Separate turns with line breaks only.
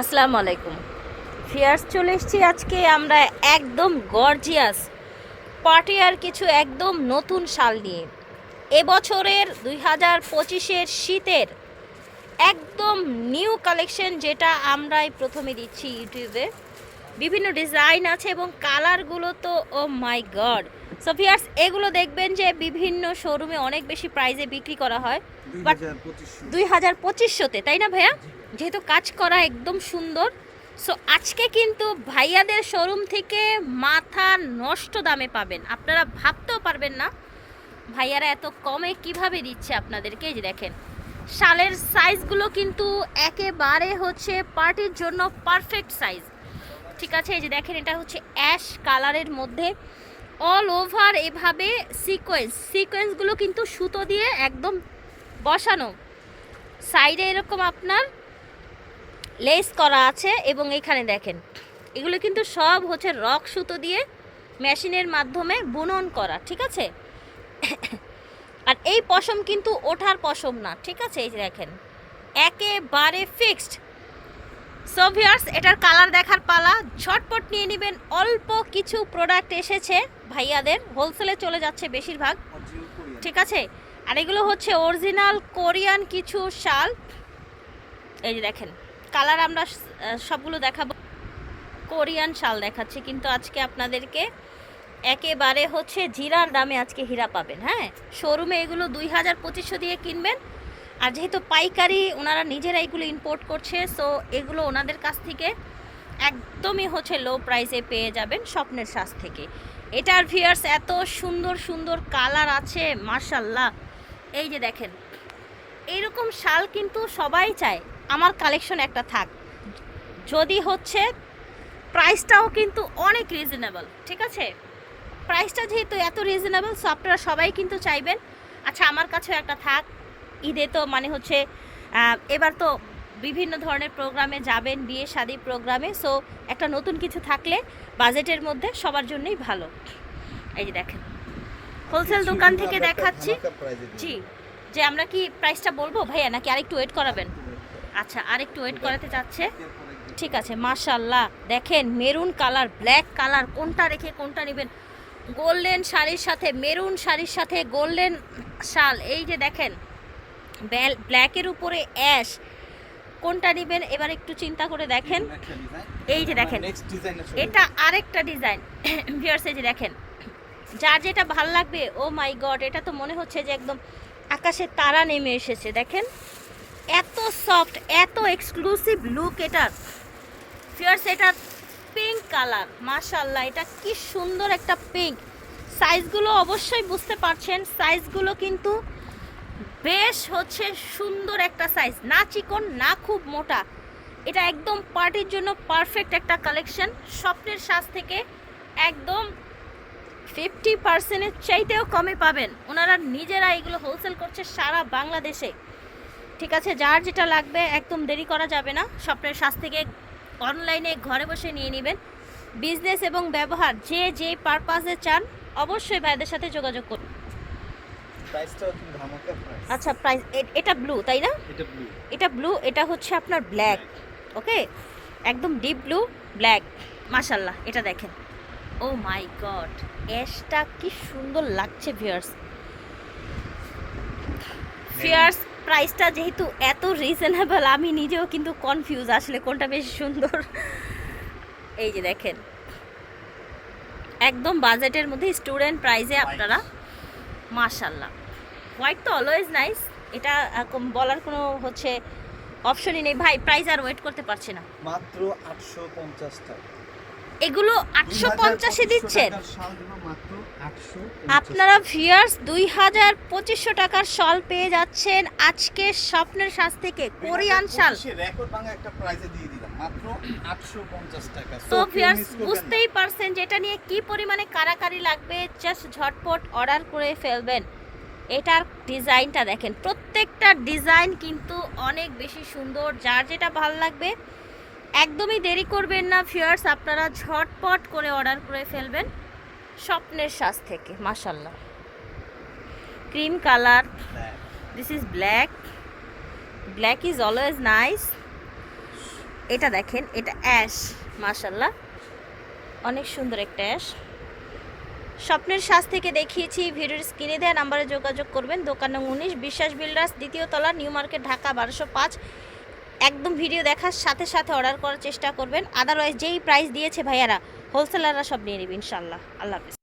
আসসালামু আলাইকুম। ফিয়ার্স চলে এসেছি আজকে আমরা একদম গর্জিয়াস পার্টি আর কিছু একদম নতুন শাল নিয়ে। এবছরের দুই হাজার পঁচিশের শীতের একদম নিউ কালেকশন যেটা আমরাই প্রথমে দিচ্ছি ইউটিউবে। বিভিন্ন ডিজাইন আছে এবং কালারগুলো তো oh my god. So fierce এগুলো দেখবেন যে বিভিন্ন শোরুমে অনেক বেশি প্রাইজে বিক্রি করা হয়। But- দুই হাজার পঁচিশশোতে তাই না ভাইয়া? যেহেতু কাজ করা একদম সুন্দর সো আজকে কিন্তু ভাইয়াদের শোরুম থেকে মাথা নষ্ট দামে পাবেন। আপনারা ভাবতেও পারবেন না ভাইয়ারা এত কমে কীভাবে দিচ্ছে আপনাদেরকে, এই যে দেখেন। শালের সাইজগুলো কিন্তু একেবারে হচ্ছে পার্টির জন্য পারফেক্ট সাইজ ঠিক আছে, এই যে দেখেন, এটা হচ্ছে অ্যাশ কালারের মধ্যে। অল ওভার এভাবে সিকোয়েন্স সিকোয়েন্সগুলো কিন্তু সুতো দিয়ে একদম বসানো। সাইডে এরকম আপনার লেস করা আছে এবং এখানে দেখেন এগুলো কিন্তু সব হচ্ছে রক সুতো দিয়ে মেশিনের মাধ্যমে বুনন করা ঠিক আছে? আর এই পশম কিন্তু ওঠার পশম না ঠিক আছে? এই যে দেখেন একেবারে ফিক্সড সো ভিউয়ার্স এটার কালার দেখার পালা ঝটপট নিয়ে নেবেন অল্প কিছু প্রোডাক্ট এসেছে ভাইয়াদের হোলসেলে চলে যাচ্ছে বেশিরভাগ ঠিক আছে? আর এগুলো হচ্ছে অরিজিনাল কোরিয়ান কিছু শাল। এই যে দেখেন কালার আমরা সবগুলো দেখাবো। কোরিয়ান শাল দেখাচ্ছি, কিন্তু আজকে আপনাদেরকে একেবারে হচ্ছে জিরার দামে আজকে হীরা পাবেন হ্যাঁ? শোরুমে এগুলো দুই হাজার পঁচিশশো দিয়ে কিনবেন। আর যেহেতু পাইকারি, ওনারা নিজেরা এগুলো ইম্পোর্ট করছে সো এগুলো ওনাদের কাছ থেকে একদমই হচ্ছে লো প্রাইসে পেয়ে যাবেন স্বপ্নের শ্বাস থেকে। এটার ভিয়ার্স এত সুন্দর সুন্দর কালার আছে মার্শাল্লাহ এই যে দেখেন এইরকম শাল কিন্তু সবাই চায়। আমার কালেকশন একটা থাক। যদি হচ্ছে প্রাইসটাও কিন্তু অনেক রিজনেবল ঠিক আছে? প্রাইসটা যেহেতু এত রিজনেবল সো আপনারা সবাই কিন্তু চাইবেন। আচ্ছা আমার কাছেও একটা থাক। ঈদে তো মানে হচ্ছে এবার তো বিভিন্ন ধরনের প্রোগ্রামে যাবেন বিয়ে শাদী প্রোগ্রামে সো একটা নতুন কিছু থাকলে বাজেটের মধ্যে সবার জন্যই ভালো। এই যে দেখেন হোলসেল দোকান থেকে দেখাচ্ছি। জি যে আমরা কি প্রাইসটা বলব ভাইয়া নাকি আরেকটু ওয়েট করাবেন? আচ্ছা আরেকটু ওয়েট করাতে চাচ্ছে ঠিক আছে মাশাল্লাহ দেখেন মেরুন কালার ব্ল্যাক কালার কোনটা রেখে কোনটা নেবেন? গোল্ডেন শাড়ির সাথে মেরুন শাড়ির সাথে গোল্ডেন শাল। এই যে দেখেন ব্ল্যাকের উপরে অ্যাশ কোনটা নেবেন? এবার একটু চিন্তা করে দেখেন। এই যে দেখেন এটা আরেকটা ডিজাইন ভিউয়ার্স এই যে দেখেন যার যেটা ভালো লাগবে ও মাই গড এটা তো মনে হচ্ছে যে একদম আকাশে তারা নেমে এসেছে। দেখেন এত সফট, এত এক্সক্লুসিভ লুক এটার। ফিয়ার্স এটা পিঙ্ক কালার মাশাল্লাহ এটা কি সুন্দর একটা পিঙ্ক সাইজগুলো অবশ্যই বুঝতে পারছেন সাইজগুলো কিন্তু বেশ হচ্ছে সুন্দর একটা সাইজ না চিকন, না খুব মোটা। এটা একদম পার্টির জন্য পারফেক্ট একটা কালেকশন স্বপ্নের সাজ থেকে একদম ফিফটি পার্সেন্টের চাইতেও কমে পাবেন। ওনারা নিজেরা এগুলো হোলসেল করছে সারা বাংলাদেশে। ঠিক আছে যার যেটা লাগবে একদম দেরি করা যাবে না। স্বপ্নের সাজ থেকে অনলাইনে ঘরে বসে নিয়ে নেবেন। বিজনেস এবং ব্যবহার যে যে পারপাসে চান অবশ্যই ভাইদের সাথে যোগাযোগ করুন। আচ্ছা প্রাইস এটা ব্লু তাই না? এটা ব্লু এটা হচ্ছে আপনার ব্ল্যাক ওকে একদম ডিপ ব্লু ব্ল্যাক মাশাল্লাহ এটা দেখেন। ও মাই গড অ্যাশটা কি সুন্দর লাগছে ভিয়ার্স ফিয়ার্স প্রাইসটা যেহেতু এত রিজনেবল আমি নিজেও কিন্তু কনফিউজ আসলে কোনটা বেশি সুন্দর। এই যে দেখেন একদম বাজেটের মধ্যে স্টুডেন্ট প্রাইজে আপনারা মাশাল্লাহ হোয়াইট তো অলওয়েজ নাইস এটা বলার কোনো হচ্ছে অপশনই নেই। ভাই প্রাইস আর ওয়েট করতে পারছি না।
মাত্র আটশো পঞ্চাশ টাকা।
এগুলো আটশো পঞ্চাশে দিচ্ছেন? আপনারা ভিয়ার্স দুই হাজার পঁচিশশো টাকার শল পেয়ে যাচ্ছেন আজকে স্বপ্নের সাজ থেকে কোরিয়ান শাল। তো ভিয়ার্স। বুঝতেই পারছেন যেটা নিয়ে কি পরিমাণে কারাকারি লাগবে জাস্ট ঝটপট অর্ডার করে ফেলবেন। এটার ডিজাইনটা দেখেন প্রত্যেকটা ডিজাইন কিন্তু অনেক বেশি সুন্দর যার যেটা ভালো লাগবে একদমই দেরি করবেন না ফিয়ার্স আপনারা ঝটপট করে অর্ডার করে ফেলবেন স্বপ্নের সাজ থেকে মাসাল্লাহ cream colour. This is black black is always nice এটা দেখেন, এটা অ্যাশ মাশাল্লাহ অনেক সুন্দর একটা অ্যাশ স্বপ্নের সাজ থেকে দেখিয়েছি, ভিডিওর স্ক্রিনে দেওয়া নাম্বারে যোগাযোগ করবেন। দোকান উনিশ, বিশ্বাস বিল্ডার্স, দ্বিতীয় তলা, নিউ মার্কেট, ঢাকা বারোশো পাঁচ। একদম ভিডিও দেখার সাথে সাথে অর্ডার করার চেষ্টা করবেন। আদারওয়াইজ যেই প্রাইস দিয়েছে ভাইয়ারা হোলসেলাররা সব নিয়ে নেবে ইনশাল্লাহ আল্লাহ হাফিজ।